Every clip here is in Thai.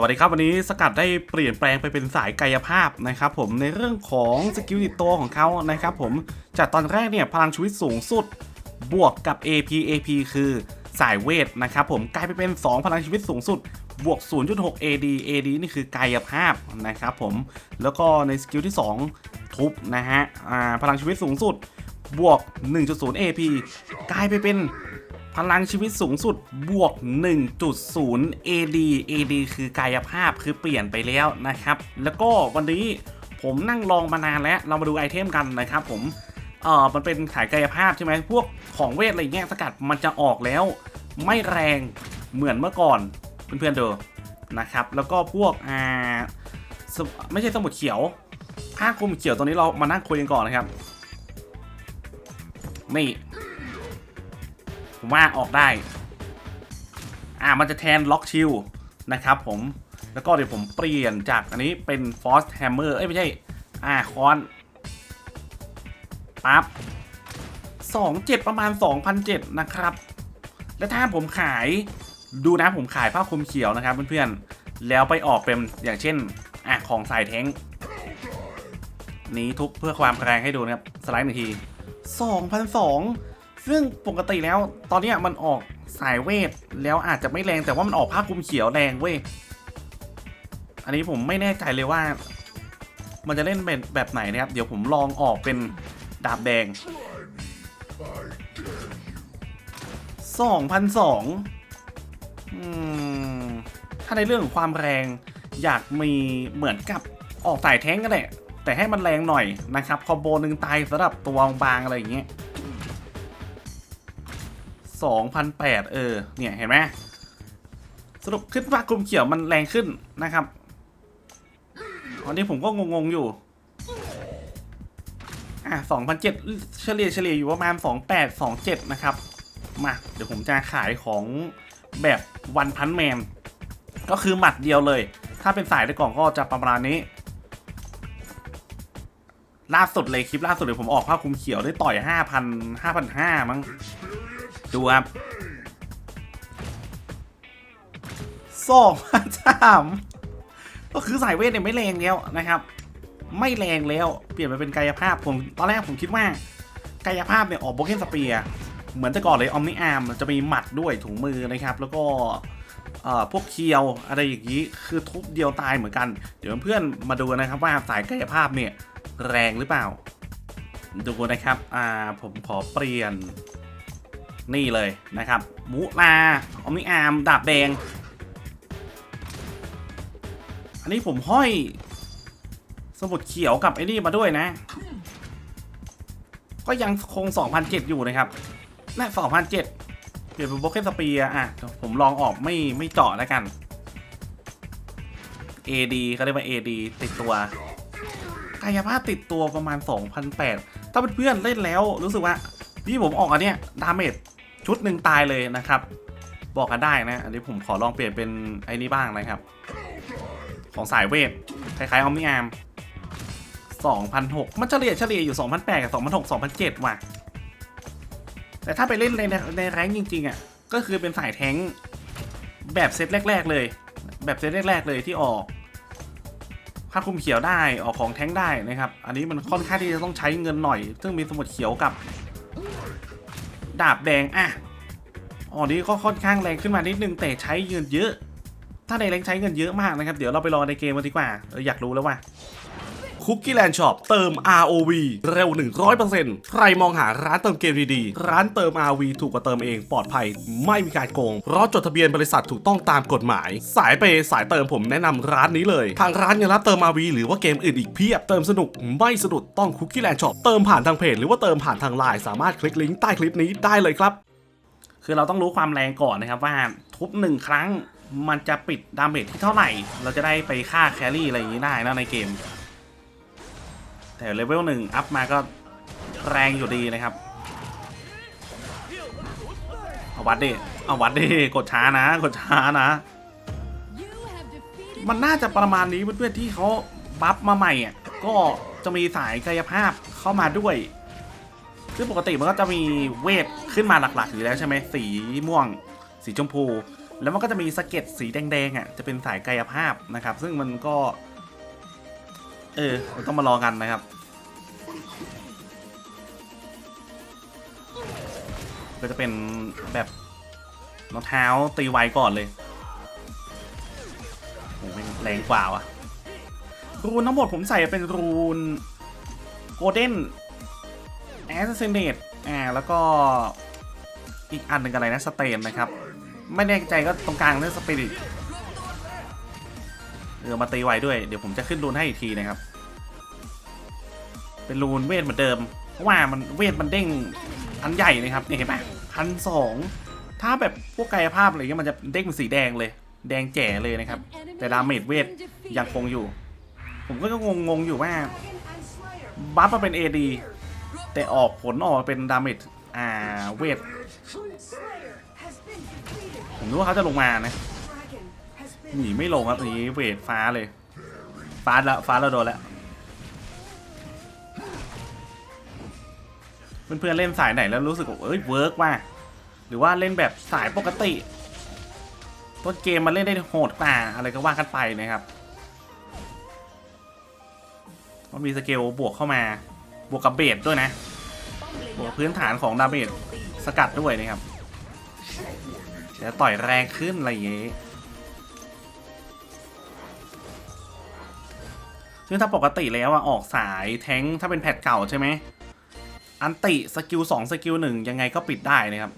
วัสดีครับวันนี้สกัดได้เปลี่ยนแปลงไปเป็นสายกายภาพนะครับผมในเรื่องของสกิลติดตัวของเขานะครับผมจากตอนแรกเนี่ยพลังชีวิตสูงสุดบวกกับ AP AP คือสายเวทนะครับผมกลายไปเป็น 2 พลังชีวิตสูงสุดบวก 0.6 AD AD นี่คือกายภาพนะครับผมแล้วก็ในสกิลที่ 2 ทุบนะฮะพลังชีวิตสูงสุดบวก 1.0 AP กลายไปเป็น พลังชีวิตสูงสุดบวก 1.0 AD AD คือกายภาพคือเปลี่ยนไปแล้วนะครับ แล้วก็วันนี้ผมนั่งลองมานานแล้วเรามาดูไอเทมกันนะครับผมเออมันเป็นขายกายภาพใช่ไหมพวกของเวทอะไรเงี้ยสกัดมันจะออกแล้ว ไม่แรงเหมือนเมื่อก่อนเพื่อนๆเดูนะครับ แล้วก็พวกอ่าไม่ใช่สมุดเขียวผ้าคลุมเขียวตัวนี้เรามานั่งคุยกันก่อนนะครับนี่ ผมว่าออกได้ อ่ามันจะแทนล็อกชิลนะครับผมแล้วก็เดี๋ยวผมเปลี่ยนจากอันนี้เป็นฟอสแฮมเมอร์เอ้ยไม่ใช่อ่าคอนปั๊บสองเจ็ดประมาณสองพันเจ็ดนะครับ แล้วถ้าผมขายดูนะผมขายผ้าคลุมเขียวนะครับเพื่อนๆ แล้วไปออกเป็นอย่างเช่นอะของสายแท้งนี้ทุบเพื่อความแรงให้ดูนะครับ สไลด์หนึ่งทีสองพันสอง ซึ่งปกติแล้วตอนนี้มันออกสายเวทแล้วอาจจะไม่แรงแต่ว่ามันออกผ้าคลุมเขียวแรงเว้ย อันนี้ผมไม่แน่ใจเลยว่า มันจะเล่นเป็นแบบไหนนะครับ เดี๋ยวผมลองออกเป็นดาบแดง2,002อืมถ้าในเรื่องของความแรงอยากมีเหมือนกับออกสายแท้งก็ได้แต่ให้มันแรงหน่อยนะครับคอมโบหนึ่งตายสำหรับตัวบางๆอะไรอย่างเงี้ย 2,008เออ เนี่ย เห็นไหมสรุปขึ้นว่ากลุ่มเขียวมันแรงขึ้นนะครับตอนนี้ผมก็งงๆอยู่ อะ2,007เฉลี่ยเฉลี่ยอยู่ประมาณ 28 27 นะครับ มา เดี๋ยวผมจะขายของแบบวันพันแมน ก็คือหมัดเดียวเลย ถ้าเป็นสายในกล่องก็จะประมาณนี้ล่าสุดเลยคลิปล่าสุดเลยผมออกผ้าคลุมเขียวได้ต่อย 5,000 5,500มั้ง ดูครับสองพันสามก็คือสายเวทเนี่ยไม่แรงแล้วนะครับ ไม่แรงแล้วเปลี่ยนมาเป็นกายภาพผมตอนแรกผมคิดว่ากายภาพเนี่ยออกโบเกนสเปียเหมือนแต่ก่อนเลยออมนิอาร์มจะมีหมัดด้วยถุงมือนะครับ แล้วก็พวกเคียวอะไรอย่างนี้คือทุบเดียวตายเหมือนกัน เดี๋ยวเพื่อนมาดูนะครับว่าสายกายภาพเนี่ยแรงหรือเปล่า ดูนะครับอ่าผมขอเปลี่ยน นี่เลยนะครับมูลาออมนิอาร์มดาบแดง อันนี้ผมห้อย สมุดเขียวกับไอ้นี่มาด้วยนะ ก็ยังคง 2,007 อยู่นะครับน่า2,007 เปลี่ยนเป็นโบเกนสเปียอะ ผมลองออกไม่ไม่เจาะแล้วกัน AD เขาเรียกว่า AD ติดตัวกายภาพติดตัวประมาณ 2,008 ถ้าเพื่อนๆเล่นแล้วรู้สึกว่าพี่ผมออกอันเนี้ยดาเมจ ชุดหนึ่งตายเลยนะครับ บอกกันได้นะ อันนี้ผมขอลองเปลี่ยนเป็นไอ้นี้บ้างนะครับ ของสายเวทคล้ายๆออมนิอาร์ม2,006 มันเฉลี่ยเฉลี่ยอยู่ 2,008 กับ 2,006 2,007 ว่ะ แต่ถ้าไปเล่นในในแรงจริง ๆ อะ ก็คือเป็นสายแท้งแบบเซตแรก ๆ เลย แบบเซตแรก ๆ เลยที่ออกผ้าคลุมเขียวได้ออกของแท้งได้นะครับ อันนี้มันค่อนข้างที่จะต้องใช้เงินหน่อย ซึ่งมีสมุดเขียวกับ ดาบแดงอะอ๋อนี่ก็ค่อนข้างแรงขึ้นมานิดนึงแต่ใช้เงินเยอะ ถ้าในแรงใช้เงินเยอะมากนะครับ เดี๋ยวเราไปรอในเกมกันดีกว่าอยากรู้แล้วว่า คุกกี้แลนด์ช็อปเติม ROV เร็ว 100%ใครมองหาร้านเติมเกมดีๆ ร้านเติม ROV ถูกกว่าเติมเองปลอดภัย ไม่มีการโกง เพราะจดทะเบียนบริษัทถูกต้องตามกฎหมาย สายเปย์สายเติมผมแนะนำร้านนี้เลย ทางร้านยังรับเติม ROV หรือว่าเกมอื่นอีกเพียบ เติมสนุกไม่สะดุดต้องคุกกี้แลนด์ช็อปเติมผ่านทางเพจหรือว่าเติมผ่านทางไลน์สามารถคลิกลิงก์ใต้คลิปนี้ได้เลยครับ คือเราต้องรู้ความแรงก่อนนะครับว่าทุบหนึ่งครั้งมันจะปิดดาเมจที่เท่าไหร่ เราจะได้ไปฆ่าแครี่อะไรอย่างนี้ได้นะในเกม แต่เลเวลหนึ่งอัพมาก็แรงอยู่ดีนะครับ เอาวัดดิ เอาวัดดิ กดช้านะ กดช้านะ มันน่าจะประมาณนี้เพื่อนๆที่เขาบัฟมาใหม่อะ ก็จะมีสายกายภาพเข้ามาด้วย ซึ่งปกติมันก็จะมีเวทขึ้นมาหลักๆอยู่แล้วใช่ไหม สีม่วง สีชมพู แล้วมันก็จะมีสะเก็ดสีแดงๆอะ จะเป็นสายกายภาพนะครับ ซึ่งมันก็เเออต้องมาลอกันนะครับ ก็จะเป็นแบบรองเท้าตีไวก่อนเลยโอ้โหแรงกว่าว่ะ รูนทั้งหมดผมใส่เป็นรูนโกลเด้นแอสเซเนตอ่าแล้วก็อีกอันหนึ่งอะไรนะสเตนนะครับ ไม่แน่ใจก็ตรงกลางเรื่องสปิริตเออมาตีไวด้วย เดี๋ยวผมจะขึ้นรูนให้อีกทีนะครับ เป็นรูนเวทเหมือนเดิม เพราะว่ามันเวทมันเด้งอันใหญ่นะครับเนี่ยเห็นไหมพันสองถ้าแบบพวกกายภาพอะไรเงี้ยมันจะเด้งเป็นสีแดงเลย แดงแจ๋เลยนะครับ แต่ดาเมจเวทยังคงอยู่ ผมก็งงงอยู่ว่าบัฟมาเป็น AD แต่ออกผลออกมาเป็นดาเมจอ่าเวทผมนึกว่าเขาจะลงมานะหนีไม่ลงครับหนีเวทฟ้าเลย ฟ้าล้วฟ้าเราโดนแล้ว เพื่อนๆเล่นสายไหนแล้วรู้สึกว่าเอ้ยเวิร์กว่ะหรือว่าเล่นแบบสายปกติ ต้นเกมมันเล่นได้โหดกว่าอะไรก็ว่ากันไปนะครับก็มีสเกลบวกเข้ามาบวกกับเบสด้วยนะบวกพื้นฐานของดาเมจสกัดด้วยนะครับจะต่อยแรงขึ้นอะไรอย่างงี้ยซึ่งถ้าปกติแล้วอะออกสายแทงถ้าเป็นแพทเก่าใช่ไหม อันติสกิล2สกิล1ยังไงก็ปิดได้นะครับ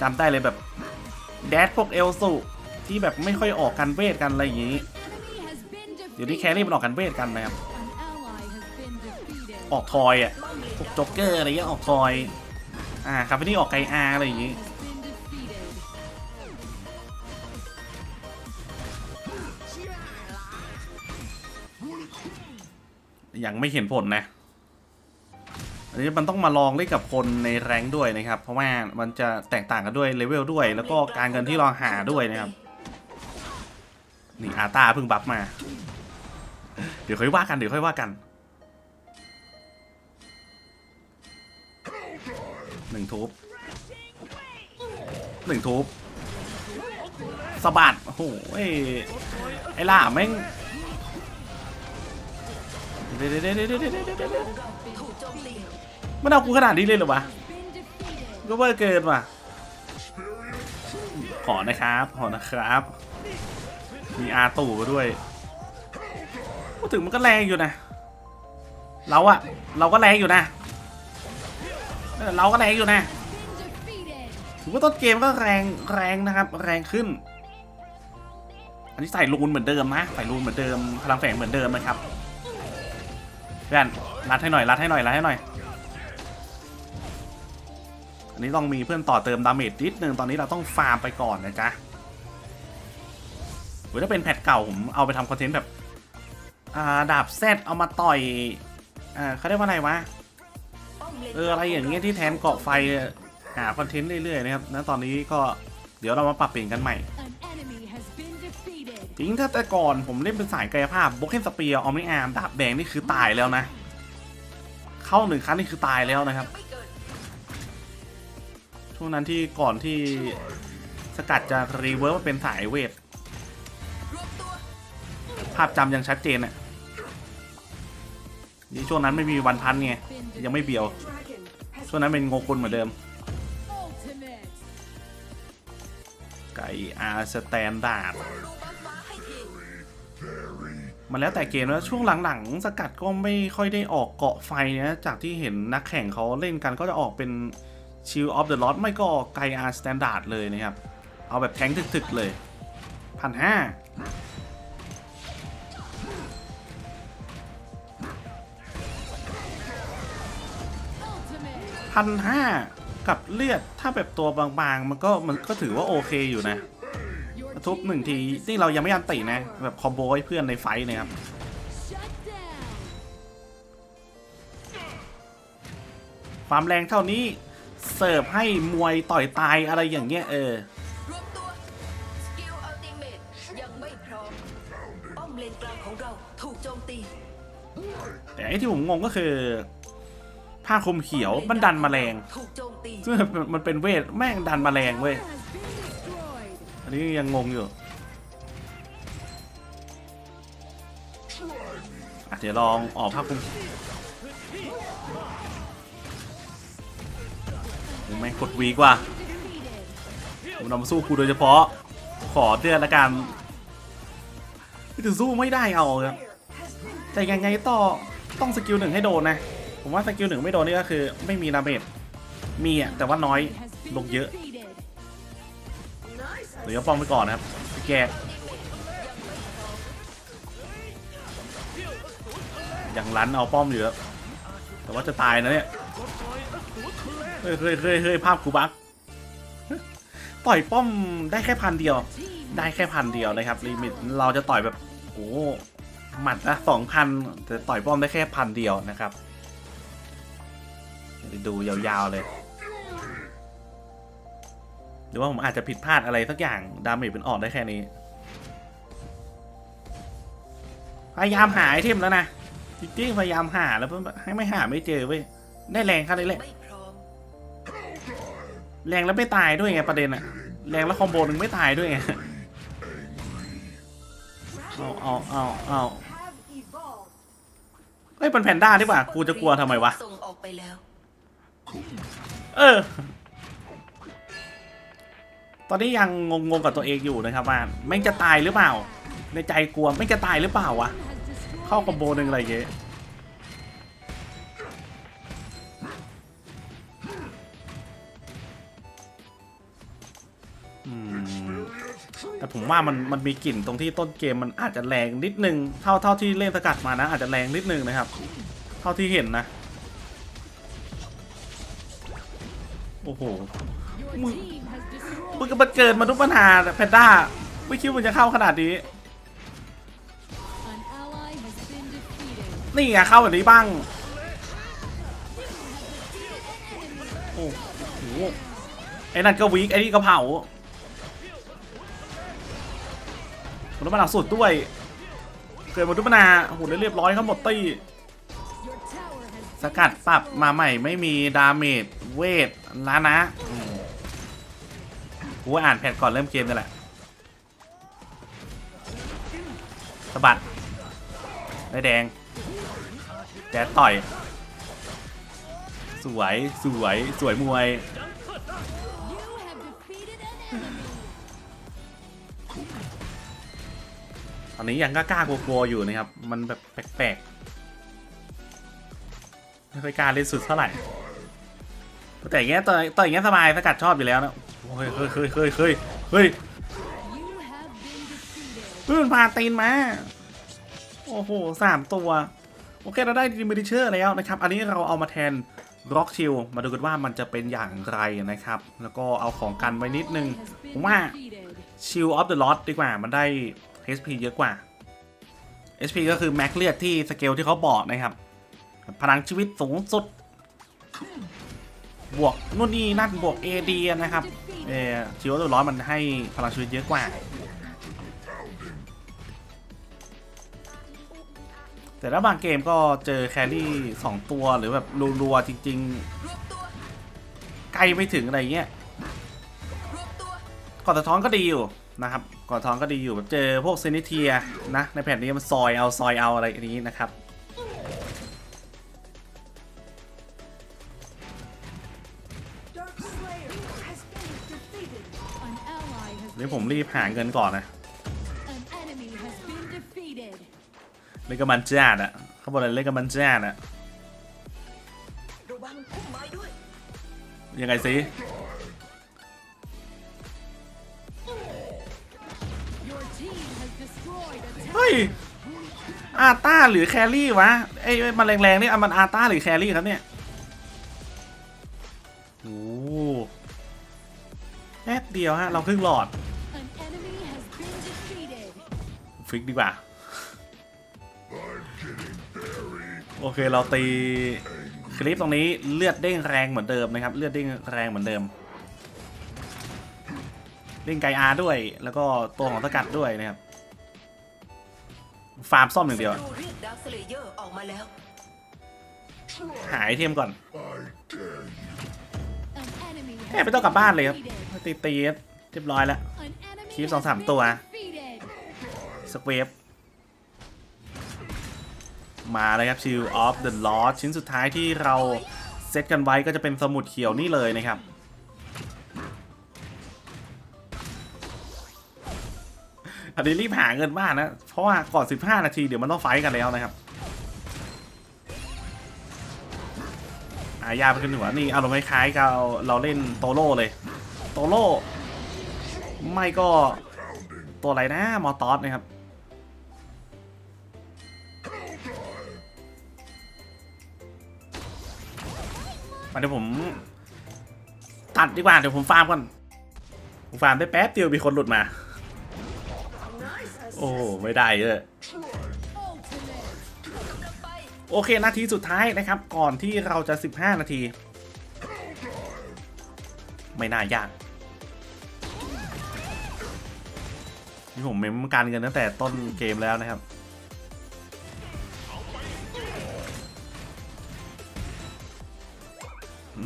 จำได้เลยแบบแดดพวกเอลสุที่แบบไม่ค่อยออกกันเวทกันอะไรอย่างนี้เดี๋ยวนี้แครี่มันออกกันเวทกันนะครับออกทอยอะพวกจ็อกเกอร์อะไรเงี้ยออกทอยอ่าคาเฟนี่ออกไกอาอะไรอย่างงี้ยังไม่เห็นผลนะ อันนี้มันต้องมาลองเล่นกับคนในแรงด้วยนะครับ เพราะว่ามันจะแตกต่างกันด้วยเลเวลด้วย แล้วก็การเงินที่เราหาด้วยนะครับ นี่อาตาเพิ่งบัฟมา เดี๋ยวค่อยว่ากันเดี๋ยวค่อยว่ากันหนึ่งทุบหนึ่งทุบสะบัดโอ้โหไอ้ไอ้ล่าแม่งเดี๋ยวเดี๋ยวเดี๋ยวเดี๋ยวเดี๋ยวเดี๋ยวเดี๋ยว มันเอากูขนาดนี้เลยเหรอวะก็เวอร์เกินว่ะขอนะครับขอนะครับ มีอาตู่มาด้วยพูดถึงมันก็แรงอยู่นะ เราอะเราก็แรงอยู่นะเราก็แรงอยู่นะถือว่าต้นเกมก็แรงแรงนะครับ แรงขึ้น อันนี้ใส่รูนเหมือนเดิมนะใส่รูนเหมือนเดิมพลังแฝงเหมือนเดิมนะครับเพื่อนรัดให้หน่อยรัดให้หน่อยรัดให้หน่อย นี้ต้องมีเพื่อนต่อเติมดาเมจนิดนึงตอนนี้เราต้องฟาร์มไปก่อนนะจ๊ะหรือถ้าเป็นแพทเก่าผมเอาไปทำคอนเทนต์แบบดาบแซดเอามาต่อยอเขาเรียกว่าอะไรวะเอออะไรอย่างเงี้ยที่แทนเกาะไฟหาคอนเทนต์เรื่อยๆนะครับนะตอนนี้ก็เดี๋ยวเรามาปรับเปลี่ยนกันใหม่จริงถ้าแต่ก่อนผมเล่นเป็นสายกายภาพบล็อกเคนสเปียร์ออมนิอาร์มดาบแดงนี่คือตายแล้วนะ เข้าหนึ่งครั้งนี่คือตายแล้วนะครับ ช่วงนั้นที่ก่อนที่สกัดจะรีเวิร์สมาเป็นสายเวท ภาพจำยังชัดเจนอะนี่ช่วงนั้นไม่มีวันพันไง ยังไม่เบียว ช่วงนั้นเป็นโงกุลเหมือนเดิม ไก่อาสแตนดาร์ดมันแล้วแต่เกมแล้วช่วงหลังๆ สกัดก็ไม่ค่อยได้ออกเกาะไฟนะจากที่เห็นนักแข่งเขาเล่นกันก็จะออกเป็น ชิลออฟเดอะลอ t ไม่ก็ไกอาร์สแตนดาร์ดเลยนะครับ เอาแบบแข็งถึกๆเลยพันห้าพันห้ากับเลือดถ้าแบบตัวบางๆ มันก็มันก็ถือว่าโอเคอยู่นะ ทุบหนึ่งที นี่เรายังไม่ยันตินะ แบบคอมโบให้เพื่อนในไฟท์นะครับความแรงเท่านี้ เสิร์ฟให้มวยต่อยตายอะไรอย่างเงี้ยเออรวมตัวสกิลอัลติเมทยังไม่พร้อมป้อมเลนกลางของเราถูกโจมตีแต่ไอ้ที่ผมงงก็คือ ผ้าคลุมเขียวมันดันแมลงถูกโจมตีซึ่งมันเป็นเวทแม่งดันแมลงเว้ยนนี้ยังงงอยู่อะเดี๋ยวลองออกภาพคุม โอ้แม่กดวีกว่าผมนำมาสู้กูโดยเฉพาะ ขอเดือนละกันถึงสู้ไม่ได้เอาครับแต่ยังไงต่อต้องสกิลหนึ่งให้โดนนะ ผมว่าสกิลหนึ่งไม่โดนนี่ก็คือ ไม่มีดาเมจมีอะแต่ว่าน้อยลงเยอะหรือก็ป้องไปก่อนนะครับแกยังรันเอาป้อมอยู่ครับแต่ว่าจะตายนะเนี่ย เฮ้ยเฮ้ยเฮ้ยเฮ้ยภาพกูบักต่อยป้อมได้แค่พันเดียว ได้แค่พันเดียวนะครับลิมิตเราจะต่อยแบบโอ้หมัดละสองพันแต่ต่อยป้อมได้แค่พันเดียวนะครับเดี๋ยวดูยาวๆเลย หรือว่าผมอาจจะผิดพลาดอะไรสักอย่างดาเมจเป็นออกได้แค่นี้ พยายามหาไอเทมแล้วนะจริงๆพยายามหาแล้วเพื่อนให้ไม่หาไม่เจอเว้ยได้แรงแค่นี้แหละ แรงแล้วไม่ตายด้วยไงประเด็นอะแรงแล้วคอมโบหนึ่งไม่ตายด้วยไงเอาเอาเอาเอาเฮ้ยเป็นแพนด้าดีกว่ากูจะกลัวทำไมวะส่งออกไปแล้ว เออ ตอนนี้ยังงงๆกับตัวเองอยู่นะครับว่าแม่งจะตายหรือเปล่า ในใจกลัวแม่งจะตายหรือเปล่าวะเข้าคอมโบหนึ่งอะไรอย่างเงี้ย ผมว่ามันมันมีกลิ่นตรงที่ต้นเกมมันอาจจะแรงนิดนึง เท่าเท่าที่เล่นสกัดมานะ อาจจะแรงนิดนึงนะครับ เท่าที่เห็นนะ โอ้โหมึงมึงก็มาเกิดมาทุกปัญหาแพนด้าไม่คิดว่ามันจะเข้าขนาดนี้ นี่ไงเข้าแบบนี้บ้าง โอ้โหไอ้นั่นก็วีกไอ้นี่ก็เผา มต้องมาหลังสุดด้วย เกิดมาทุกปัญหาโอ้โหเรียบร้อยครับหมดตี้สกัดปรับมาใหม่ไม่มีดาเมจเวทแล้วนะกูอ่านแพทก่อนเริ่มเกมนี่แหละสะบัดได้แดงแจ๊ดต่อย สวย สวย สวยมวย อนนี้ยังกล้ากลัวๆอยู่นะครับ มันแบบแปลกๆ ไม่ค่อยกล้าเล่นสุดเท่าไหร่ แต่อย่างเงี้ยต่อยต่อยอย่างเงี้ยสบายสกัดชอบอยู่แล้วนะเฮ้ยเฮ้ยเฮ้ยเฮ้ยเฮ้ยเฮ้ยเพื่อนพาตีนมา โอ้โหสามตัว โอเคเราได้ดิมิเชอร์แล้วนะครับ อันนี้เราเอามาแทนร็อกชิลมาดูกันว่ามันจะเป็นอย่างไรนะครับ แล้วก็เอาของกันไว้นิดนึงผมว่าชิลออฟเดอะลอตดีกว่ามันได้ HP เยอะกว่า HP ก็คือแม็กเลือดที่สเกลที่เขาบอกนะครับ พลังชีวิตสูงสุด บวกนู่นนี่นั่นบวก AD นะครับเออชิวตัวร้อนมันให้พลังชีวิตเยอะกว่า แต่ถ้าบางเกมก็เจอแครี่ 2 ตัวหรือแบบรัวๆจริงๆใกลไม่ถึงอะไรเงี้ยก่อนสะท้อนก็ดีอยู่นะครับ อนท้อนก็ดีอยู่แบบเจอพวกเซนิเทียนะ ในแผ่นนี้มันซอยเอาซอยเอาอะไรอย่างนี้นะครับนี่ผมรีบหาเงินก่อนนะเล่นกับมันจ้าดอะเขาบอกอะไรเล่นกับมันจ้าดอะยังไงสิ เฮ้ยอาต้าหรือแครี่วะไอ้มันแรงๆนี่อะมันอาต้าหรือแครี่ครับเนี่ยโอ้แป๊บเดียวฮะ เราครึ่งหลอด ฟิกดีกว่า โอเคเราตีคลิปตรงนี้เลือดเด้งแรงเหมือนเดิมนะครับ เลือดเด้งแรงเหมือนเดิม เด้งไกอาด้วย แล้วก็ตัวของสกัดด้วยนะครับ ฟาร์มซ่อมอย่างเดียวดูเรียกดาร์คสเลเยอร์ออกมาแล้ว หาไอเทมก่อนแค่ไม่ต้องกลับบ้านเลยครับตีตีๆเรียบร้อยแล้ว An enemy คลิปสองสามตัว Defeated. สเวฟมาเลยครับ Shield of the Lost ชิ้นสุดท้ายที่เราเซตกันไว้ก็จะเป็นสมุดเขียวนี่เลยนะครับ อันนี้รีบหาเงินมากนะ เพราะว่าก่อน 15 นาทีเดี๋ยวมันต้องไฟกันแล้วนะครับอายาไปขึ้นหัวนี่อารมณ์คล้ายๆกับเราเล่นโตโร่เลย โตโร่ไม่ก็ตัวอะไรนะมอตอสนะครับมาเดี๋ยวผมตัดดีกว่าเดี๋ยวผมฟาร์มก่อน ผมฟาร์มได้แป๊บเดียวมีคนหลุดมา อ้ไม่ได้เลยโอเคนาทีสุดท้ายนะครับ ก่อนที่เราจะ 15 นาที ไม่น่ายากนี่ผมเมมการเงินตั้งแต่ต้นเกมแล้วนะครับ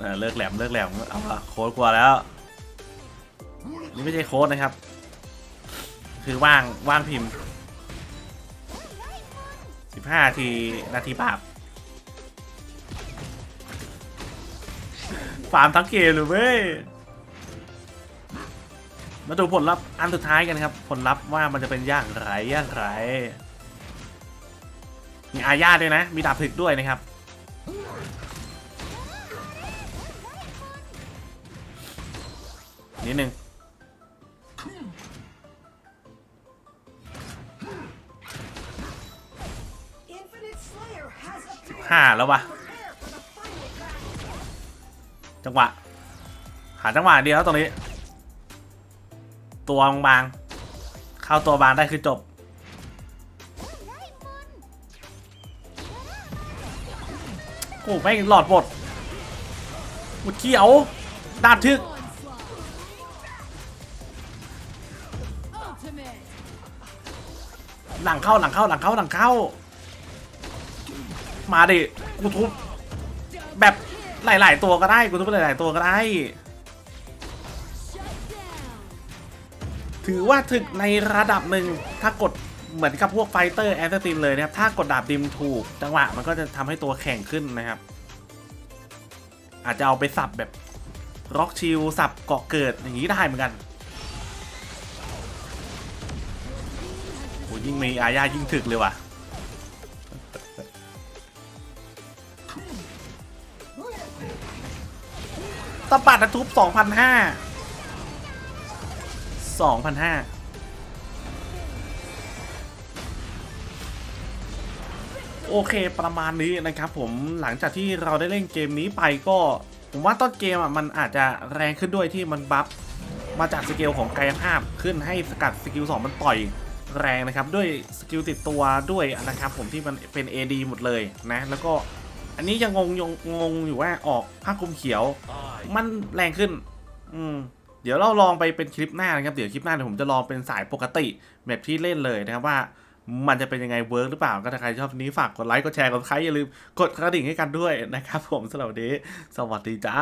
เออเลิกแหลมเลิกแหลมเอาละโค้ดกลัวแล้ว นี่ไม่ใช่โค้ดนะครับ คือว่างว่างพิมพ์ 15นาทีนาทีบาปฟาร์มทั้งเกมเลยเว้ยมาดูผลลัพธ์อันสุดท้ายกันครับ ผลลัพธ์ว่ามันจะเป็นอย่างไรอย่างไร มีอาญาด้วยนะ มีดาบถึกด้วยนะครับ นิดนึง ห้าแล้ววะจังหวะ หาจังหวะเดียวตรงนี้ ตัวบางๆเข้าตัวบางได้คือจบโอ้ไม่หลอดหมดหมดเขียวด้าบทึกหลังเข้าหลังเข้าหลังเข้าหลังเข้า มาดิกูทุบแบบหลาย ๆ ตัวก็ได้กูทุบหลาย ๆ ตัวก็ได้ ถือว่าถึกในระดับหนึ่งถ้ากดเหมือนกับพวกไฟเตอร์แอสซ s ซินเลยนะครับ ถ้ากดดาบดิมถูก จังหวะมันก็จะทำให้ตัวแข็งขึ้นนะครับ อาจจะเอาไปสับแบบร็อกชิลสับเกาะเกิดอย่างนี้ได้เหมือนกันโอ้ยิ่งมีอาญายิ่งถึกเลยว่ะ ตะปัดนะทุบ2,500 2,500 โอเคประมาณนี้นะครับผมหลังจากที่เราได้เล่นเกมนี้ไปก็ ผมว่าต้นเกมอะมันอาจจะแรงขึ้นด้วยที่มันบัฟมาจากสกิลของกายภาพขึ้นให้สกัดสกิล 2 มันต่อยแรงนะครับ ด้วยสกิลติดตัวด้วยนะครับผมที่มันเป็น AD หมดเลยนะ แล้วก็ อันนี้ยังงงยงงงอยู่ว่าออกผ้าคลุมเขียว มันแรงขึ้น อืมเดี๋ยวเราลองไปเป็นคลิปหน้านะครับ เดี๋ยวคลิปหน้าเดี๋ยวผมจะลองเป็นสายปกติแบบที่เล่นเลยนะครับว่ามันจะเป็นยังไงเวิร์กหรือเปล่า ก็ถ้าใครชอบนี้ฝากกดไลค์ กดแชร์ กดไลค์อย่าลืม กดกระดิ่งให้กันด้วยนะครับผมสำหรับวันนี้ สวัสดีจ้า